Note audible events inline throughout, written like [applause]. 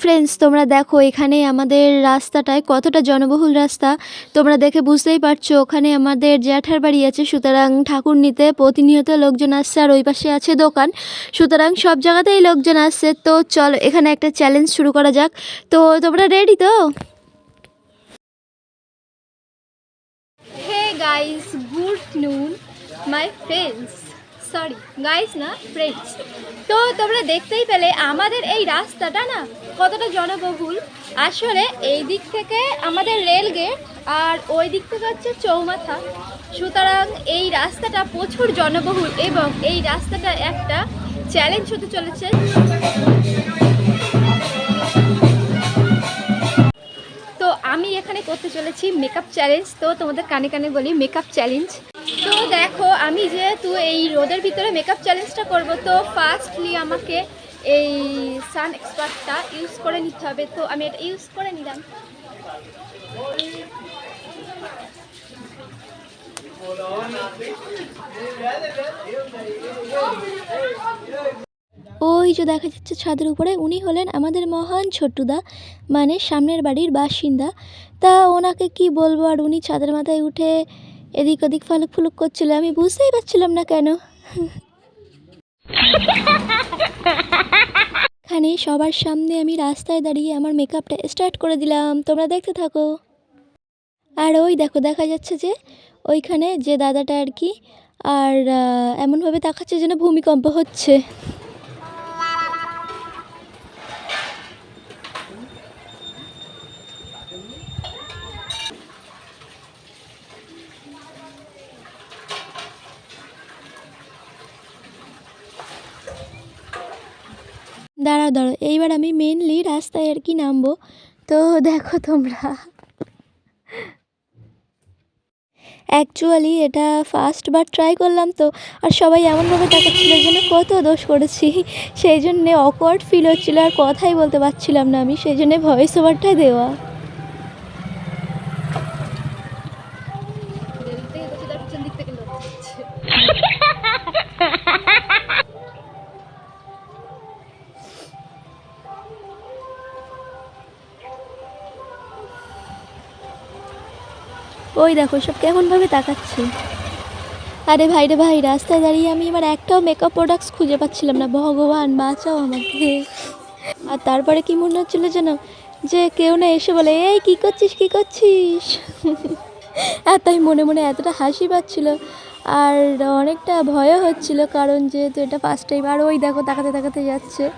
Friends তোমরা দেখো এখানে আমাদের রাস্তাটায় কতটা জনবহুল রাস্তা। তোমরা দেখে বুঝতেই পারছ, ওখানে আমাদের জ্যাঠার বাড়ি আছে। সুতরাং ঠাকুর নিতে প্রতিনিয়ত লোকজন আসছে আর ওই পাশে আছে দোকান। সুতরাং সব জায়গাতেই লোকজন আসছে। তো চলো, এখানে একটা চ্যালেঞ্জ শুরু করা যাক। তো তোমরা রেডি তো? Guys good noon my friends sorry guys না ফ্রেন্ডস তো তোমরা দেখতেই পেলে আমাদের এই রাস্তাটা না কতটা জনবহুল। আসলে এই দিক থেকে আমাদের রেল গেট আর ওই দিক থেকে হচ্ছে চৌমাথা। সুতরাং এই রাস্তাটা প্রচুর জনবহুল এবং এই রাস্তাটা একটা চ্যালেঞ্জ হতে চলেছে। তো আমি এখানে করতে চলেছি মেকআপ চ্যালেঞ্জ তো তোমাদের কানে কানে বলি মেকআপ চ্যালেঞ্জ দেখো, আমি যেহেতু এই রোদের ভিতরে মেকআপ চ্যালেঞ্জটা করব, তো ফার্স্টলি আমাকে এই সান এক্সপার্টটা ইউজ করে নিতে হবে। তো আমি এটা ইউজ করে নিলাম। ওই যে দেখা যাচ্ছে ছাদের উপরে, উনি হলেন আমাদের মহান ছোট্টুদা মানে সামনের বাড়ির বাসিন্দা। তা ওনাকে কি বলব, আর উনি ছাদের মাথায় উঠে এদিক ওদিক ফালুক ফুলুক করছিল, আমি বুঝতেই পারছিলাম না কেন। এখানে সবার সামনে আমি রাস্তায় দাঁড়িয়ে আমার মেকআপটা স্টার্ট করে দিলাম, তোমরা দেখতে থাকো। আর ওই দেখো, দেখা যাচ্ছে যে ওইখানে যে দাদাটা আর কি, আর এমনভাবে তাকাচ্ছে যেন ভূমিকম্প হচ্ছে। দাঁড়াও দাঁড়াও। এইবার আমি মেনলি রাস্তায় আর কি নামবো। তো দেখো তোমরা। অ্যাকচুয়ালি এটা ফার্স্ট বার ট্রাই করলাম তো। আর সবাই এমনভাবে তাকাচ্ছিল যেন কত দোষ করেছি। সেই জন্যে অকওয়ার্ড ফিল হচ্ছিল আর কথাই বলতে পারছিলাম না আমি। সেই জন্যে ভয়েস ওভারটাই দেওয়া। ওই দেখো, সব কেমনভাবে তাকাচ্ছে। আরে ভাই রে ভাই, রাস্তায় দাঁড়িয়ে আমি এবার একটাও মেকআপ প্রোডাক্টস খুঁজে পাচ্ছিলাম না। ভগবান, বাঁচাও আমাকে। আর তারপরে কি মনে হচ্ছিল যেন? যে কেউ না এসে বলে, এই, কী করছিস কী করছিস? [laughs] আর তাই মনে মনে এতটা হাসি পাচ্ছিল। আর অনেকটা ভয়ও হচ্ছিল, কারণ যেহেতু এটা ফার্স্ট টাইম আর ওই দেখো, তাকাতে তাকাতে যাচ্ছে।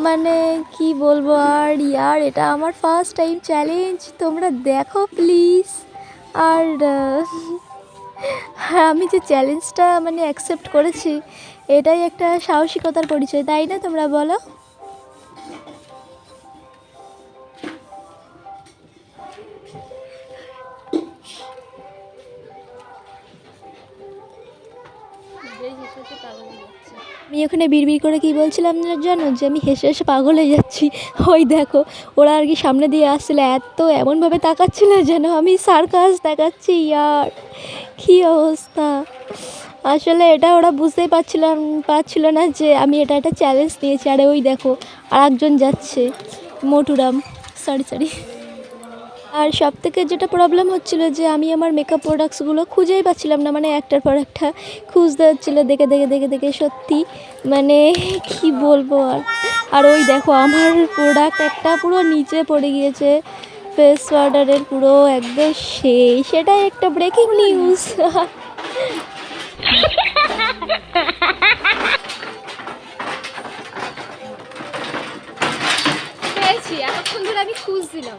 মানে কি বলব আর, ইয়ার, এটা আমার ফার্স্ট টাইম চ্যালেঞ্জ তোমরা দেখো প্লিজ আর আমি যে চ্যালেঞ্জটা মানে অ্যাকসেপ্ট করেছি, এটাই একটা সাহসিকতার পরিচয়, তাই না তোমরা বলো? আমি ওখানে বিড়বিড় করে কি বলছিলাম না জানো? যে আমি হেসে হেসে পাগল হয়ে যাচ্ছি। ওই দেখো, ওরা আর কি সামনে দিয়ে আসছিল, এত এমনভাবে তাকাচ্ছিল যেন আমি সার্কাস দেখাচ্ছি, ইয়ার। কী অবস্থা? আসলে এটা ওরা বুঝতেই পারছিলাম পারছিল না যে আমি এটা একটা চ্যালেঞ্জ নিয়েছি আরে ওই দেখো আর একজন যাচ্ছে, মোটুরাম। সরি সরি আর সব থেকে যেটা প্রবলেম হচ্ছিল যে আমি আমার মেকআপ প্রোডাক্টসগুলো খুঁজেই পাচ্ছিলাম না মানে একটার পর একটা খুঁজতে হচ্ছিল, দেখে দেখে দেখে দেখে, সত্যি মানে কি বলব আর। আর ওই দেখো, আমার প্রোডাক্ট একটা পুরো নিচে পড়ে গিয়েছে ফেস ওয়াটারের পুরো একদম সেই, সেটাই একটা ব্রেকিং নিউজ আমি খুঁজছিলাম।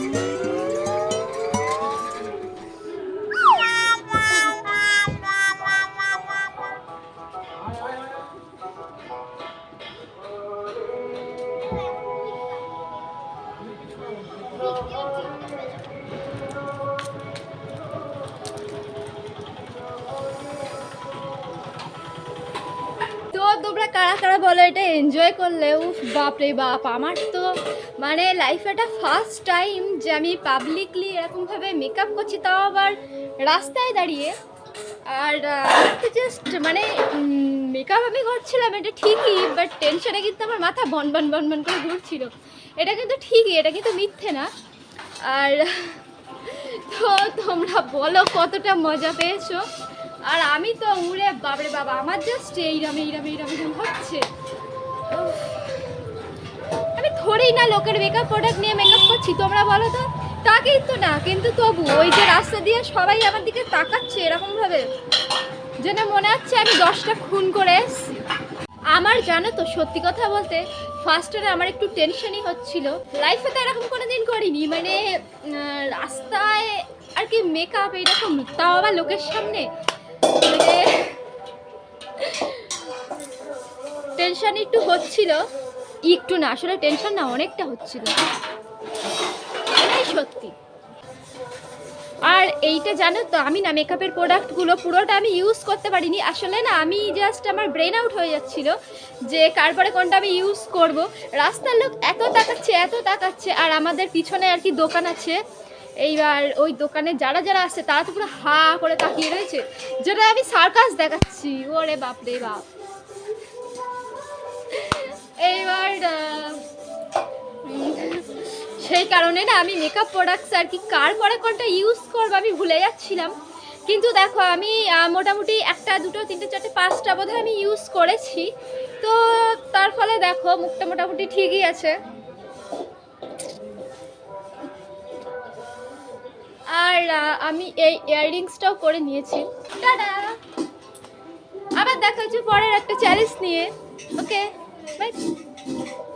কারা কারা বলো এটা এনজয় করলে? উফ বাপ রে বাপ, আমার তো মানে লাইফে এটা ফার্স্ট টাইম যে আমি পাবলিকলি এরকমভাবে মেকআপ করছি, তাও আবার রাস্তায় দাঁড়িয়ে। আর জাস্ট মানে মেকআপ আমি করছিলাম, এটা ঠিকই বাট টেনশনে কিন্তু আমার মাথা বন বন বন বন করে ঘুরছিল। এটা কিন্তু ঠিকই, এটা কিন্তু মিথ্যে না। আর, তো তোমরা বলো কতটা মজা পেয়েছ? আর আমি তো উড়ে বাবরে বাবা আমার জাস্ট এইরাম এইরাম এইরাম এইরাম হচ্ছে। আমি থোড়েই না লোকের মেকআপ প্রোডাক্ট নিয়ে মেকআপ করছি, তোমরা বলো তো? তা কিন্তু না, কিন্তু তবু ওই যে রাস্তা দিয়ে সবাই আমার দিকে তাকাচ্ছে এরকমভাবে, যেন মনে হচ্ছে আমি দশটা খুন করে এসছি। আমার জানো তো, সত্যি কথা বলতে ফার্স্টারে আমার একটু টেনশনই হচ্ছিল। লাইফে তো এরকম কোনো দিন করিনি মানে রাস্তায় আর কি মেকআপ এইরকম, তাও আবার লোকের সামনে। টেনশন একটু হচ্ছিল। একটু না, আসলে টেনশন না, অনেকটা হচ্ছিল। সত্যি। আর এইটা জানো তো, আমি না মেকআপের প্রোডাক্টগুলো পুরোটা আমি ইউজ করতে পারিনি। আসলে না, আমি জাস্ট আমার ব্রেন আউট হয়ে যাচ্ছিল যে কারপরে কোনটা আমি ইউজ করব। রাস্তার লোক এত তাকাচ্ছে এত তাকাচ্ছে, আর আমাদের পিছনে আর কি দোকান আছে। এইবার ওই দোকানে যারা যারা আসছে তারা তো পুরো হা করে তাকিয়ে রয়েছে। যেটা আমি সার্কাস দেখাচ্ছি। ওরে বাপ রে বাপ। এইবার সেই কারণে না আমি মেকআপ প্রোডাক্টস আর কি কার পরে কোনটা ইউজ করব আমি ভুলে যাচ্ছিলাম। কিন্তু দেখো, আমি মোটামুটি একটা, দুটো, তিনটে, চারটে, পাঁচটা বোধহয় আমি ইউজ করেছি। তো তার ফলে দেখো, মুখটা মোটামুটি ঠিকই আছে। আর আমি এই ইয়াররিংসটাও করে নিয়েছি। আবার দেখা হচ্ছে পরের একটা চ্যালেঞ্জ নিয়ে। ওকে Bye.